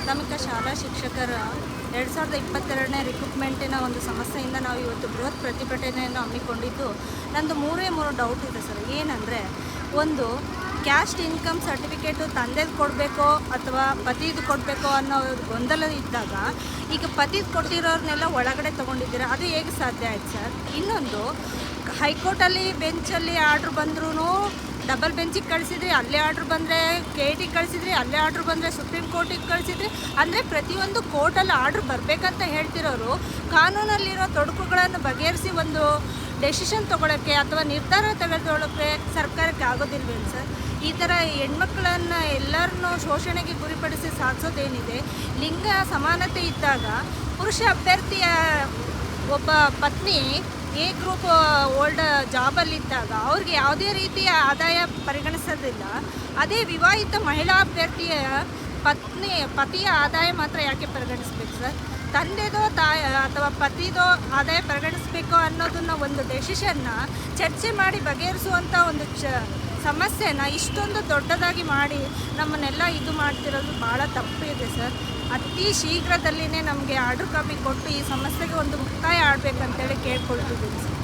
ಪ್ರಾಥಮಿಕ ಶಾಲಾ ಶಿಕ್ಷಕರ ಎರಡು ಸಾವಿರದ ಇಪ್ಪತ್ತೆರಡನೇ ರಿಕ್ರೂಟ್ಮೆಂಟಿನ ಒಂದು ಸಮಸ್ಯೆಯಿಂದ ನಾವು ಇವತ್ತು ಬೃಹತ್ ಪ್ರತಿಭಟನೆಯನ್ನು ಹಮ್ಮಿಕೊಂಡಿದ್ದು, ನಂದು ಮೂರೇ ಮೂರು ಡೌಟ್ ಇದೆ ಸರ್. ಏನಂದರೆ, ಒಂದು ಕ್ಯಾಸ್ಟ್ ಇನ್ಕಮ್ ಸರ್ಟಿಫಿಕೇಟು ತಂದೆದು ಕೊಡಬೇಕೋ ಅಥವಾ ಪತಿದು ಕೊಡಬೇಕೋ ಅನ್ನೋ ಗೊಂದಲ ಇದ್ದಾಗ, ಈಗ ಪತಿದು ಕೊಟ್ಟಿರೋರ್ನೆಲ್ಲ ಒಳಗಡೆ ತೊಗೊಂಡಿದ್ದೀರಾ? ಅದು ಹೇಗೆ ಸಾಧ್ಯ ಆಯ್ತು ಸರ್? ಇನ್ನೊಂದು, ಹೈಕೋರ್ಟಲ್ಲಿ, ಬೆಂಚಲ್ಲಿ ಆರ್ಡ್ರ್ ಬಂದ್ರೂ ಡಬಲ್ ಬೆಂಚಿಗೆ ಕಳಿಸಿದ್ರಿ, ಅಲ್ಲೇ ಆರ್ಡ್ರ್ ಬಂದರೆ ಕೆ ಟಿಗೆ ಕಳಿಸಿದ್ರಿ, ಅಲ್ಲೇ ಆರ್ಡ್ರ್ ಬಂದರೆ ಸುಪ್ರೀಂ ಕೋರ್ಟಿಗೆ ಕಳಿಸಿದ್ರಿ. ಅಂದರೆ ಪ್ರತಿಯೊಂದು ಕೋರ್ಟಲ್ಲಿ ಆರ್ಡ್ರ್ ಬರಬೇಕಂತ ಹೇಳ್ತಿರೋರು, ಕಾನೂನಲ್ಲಿರೋ ತೊಡಕುಗಳನ್ನು ಬಗೆಹರಿಸಿ ಒಂದು ಡೆಸಿಷನ್ ತೊಗೊಳಕ್ಕೆ ಅಥವಾ ನಿರ್ಧಾರ ತೆಗೆದುಕೊಳ್ಳೋಕ್ಕೆ ಸರ್ಕಾರಕ್ಕೆ ಆಗೋದಿಲ್ವೇನು ಸರ್? ಈ ಥರ ಹೆಣ್ಮಕ್ಳನ್ನು ಎಲ್ಲರನ್ನೂ ಶೋಷಣೆಗೆ ಗುರಿಪಡಿಸಿ ಸಾಧಿಸೋದೇನಿದೆ? ಲಿಂಗ ಸಮಾನತೆ ಇದ್ದಾಗ ಪುರುಷ ಅಭ್ಯರ್ಥಿಯ ಒಬ್ಬ ಪತ್ನಿ ಎ ಗ್ರೂಪ್ ಓಲ್ಡ್ ಜಾಬಲ್ಲಿದ್ದಾಗ ಅವ್ರಿಗೆ ಯಾವುದೇ ರೀತಿಯ ಆದಾಯ ಪರಿಗಣಿಸೋದಿಲ್ಲ. ಅದೇ ವಿವಾಹಿತ ಮಹಿಳಾ ಅಭ್ಯರ್ಥಿಯ ಪತ್ನಿ, ಪತಿಯ ಆದಾಯ ಮಾತ್ರ ಯಾಕೆ ಪರಿಗಣಿಸ್ಬೇಕು ಸರ್? ತಂದೆದೋ ತಾಯ, ಅಥವಾ ಪತಿದೋ ಆದಾಯ ಪರಿಗಣಿಸ್ಬೇಕು ಅನ್ನೋದನ್ನ ಒಂದು ಡೆಸಿಷನ್ನ ಚರ್ಚೆ ಮಾಡಿ ಬಗೆಹರಿಸುವಂಥ ಒಂದು ಚ ಸಮಸ್ಯೆನ ಇಷ್ಟೊಂದು ದೊಡ್ಡದಾಗಿ ಮಾಡಿ ನಮ್ಮನ್ನೆಲ್ಲ ಇದು ಮಾಡ್ತಿರೋದು ಭಾಳ ತಪ್ಪಿದೆ ಸರ್. ಅತಿ ಶೀಘ್ರದಲ್ಲಿನೇ ನಮಗೆ ಆರ್ಡ್ರ್ ಕಾಪಿ ಕೊಟ್ಟು ಈ ಸಮಸ್ಯೆಗೆ ಒಂದು ಮುಕ್ತಾಯ ಆಡಬೇಕಂತೇಳಿ ಕೇಳ್ಕೊಳ್ತಿದ್ದೀನಿ ಸರ್.